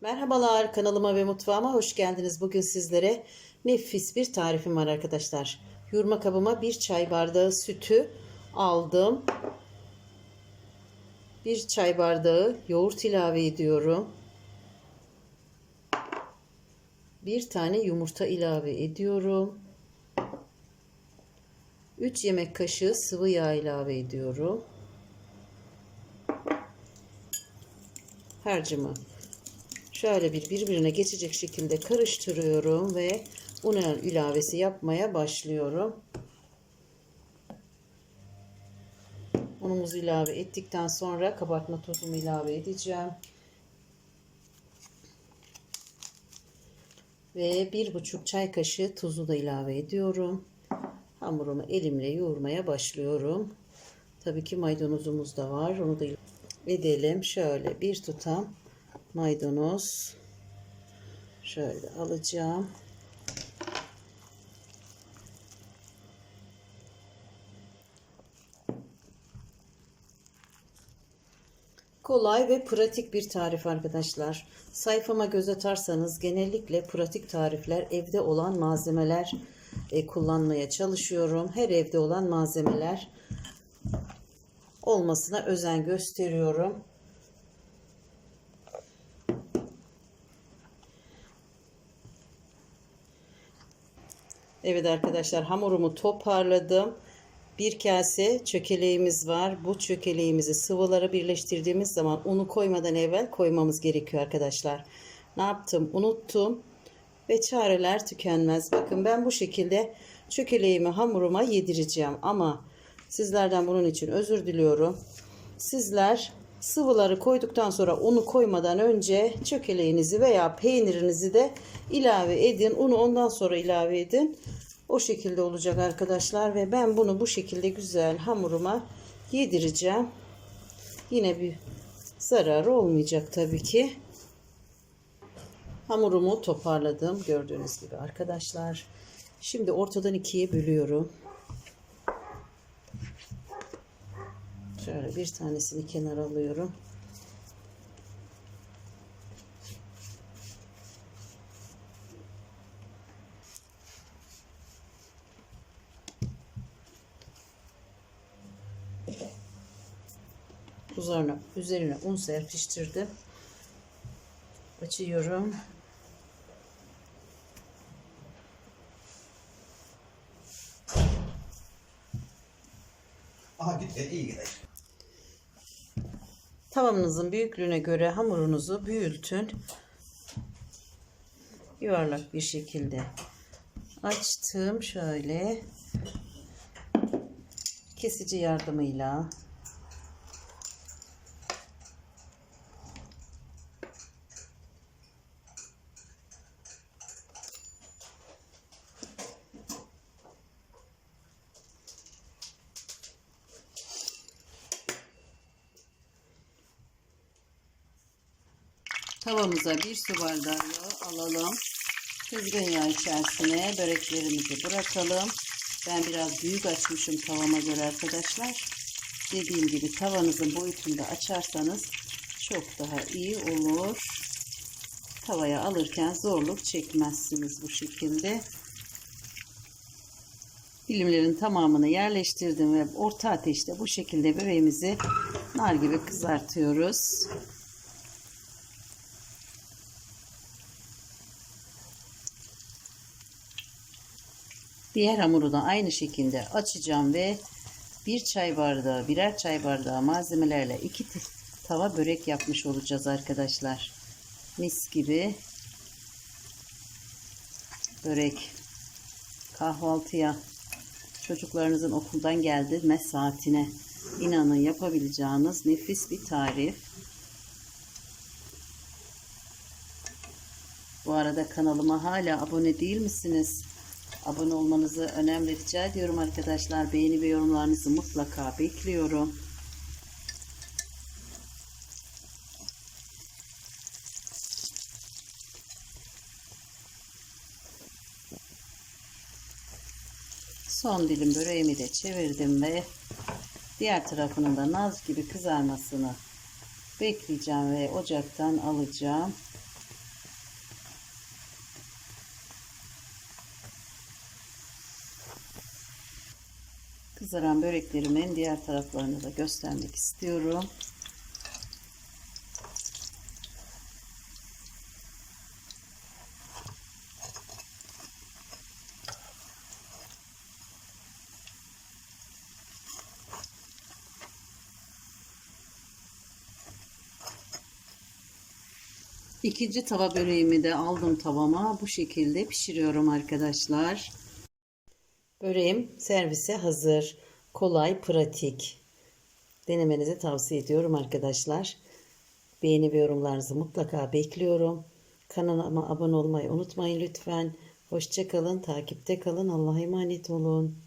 Merhabalar kanalıma ve mutfağıma hoş geldiniz. Bugün sizlere nefis bir tarifim var arkadaşlar. Yurma kabıma bir çay bardağı sütü aldım. Bir çay bardağı yoğurt ilave ediyorum. Bir tane yumurta ilave ediyorum. 3 yemek kaşığı sıvı yağ ilave ediyorum. Harcımı şöyle bir birbirine geçecek şekilde karıştırıyorum ve un ilavesi yapmaya başlıyorum. Unumuzu ilave ettikten sonra kabartma tozumu ilave edeceğim. Ve bir buçuk çay kaşığı tuzu da ilave ediyorum. Hamurumu elimle yoğurmaya başlıyorum. Tabii ki maydanozumuz da var. Onu da edelim. Şöyle bir tutam maydanoz şöyle alacağım. Kolay ve pratik bir tarif arkadaşlar. Sayfama göz atarsanız genellikle pratik tarifler evde olan malzemeler e, kullanmaya çalışıyorum. Her evde olan malzemeler olmasına özen gösteriyorum. Evet arkadaşlar hamurumu toparladım. Bir kase çökeleğimiz var. Bu çökeleğimizi sıvılara birleştirdiğimiz zaman unu koymadan evvel koymamız gerekiyor arkadaşlar. Ne yaptım? Unuttum. Ve çareler tükenmez. Bakın ben bu şekilde çökeleğimi hamuruma yedireceğim. Ama sizlerden bunun için özür diliyorum. Sizler sıvıları koyduktan sonra unu koymadan önce çökeleğinizi veya peynirinizi de ilave edin. Unu ondan sonra ilave edin. O şekilde olacak arkadaşlar ve ben bunu bu şekilde güzel hamuruma yedireceğim. Yine bir zararı olmayacak tabii ki. Hamurumu toparladım gördüğünüz gibi arkadaşlar. Şimdi ortadan ikiye bölüyorum. Şöyle bir tanesini kenara alıyorum. Üzerine, üzerine un serpiştirdim. Açıyorum. Aha git e, iyi gider. Tavanınızın büyüklüğüne göre hamurunuzu büyütün. Yuvarlak bir şekilde açtım şöyle kesici yardımıyla Tavamıza bir su bardağı yağ alalım. Kızgın yağ içerisine böreklerimizi bırakalım. Ben biraz büyük açmışım tavama göre arkadaşlar. Dediğim gibi tavanızın boyutunda açarsanız çok daha iyi olur. Tavaya alırken zorluk çekmezsiniz bu şekilde. Dilimlerin tamamını yerleştirdim ve orta ateşte bu şekilde böreğimizi nar gibi kızartıyoruz. Diğer hamuru da aynı şekilde açacağım ve bir çay bardağı, birer çay bardağı malzemelerle iki tava börek yapmış olacağız arkadaşlar. Mis gibi börek kahvaltıya çocuklarınızın okuldan geldiğinde saatine inanın yapabileceğiniz nefis bir tarif. Bu arada kanalıma hala abone değil misiniz? Abone olmanızı önemli rica ediyorum arkadaşlar. Beğeni ve yorumlarınızı mutlaka bekliyorum. Son dilim böreğimi de çevirdim ve diğer tarafının da naz gibi kızarmasını bekleyeceğim ve ocaktan alacağım. Kızaran böreklerimin diğer taraflarını da göstermek istiyorum. İkinci tava böreğimi de aldım tavama. Bu şekilde pişiriyorum arkadaşlar. Böreğim servise hazır. Kolay, pratik. Denemenizi tavsiye ediyorum arkadaşlar. Beğeni ve yorumlarınızı mutlaka bekliyorum. Kanalıma abone olmayı unutmayın lütfen. Hoşçakalın, takipte kalın. Allah'a emanet olun.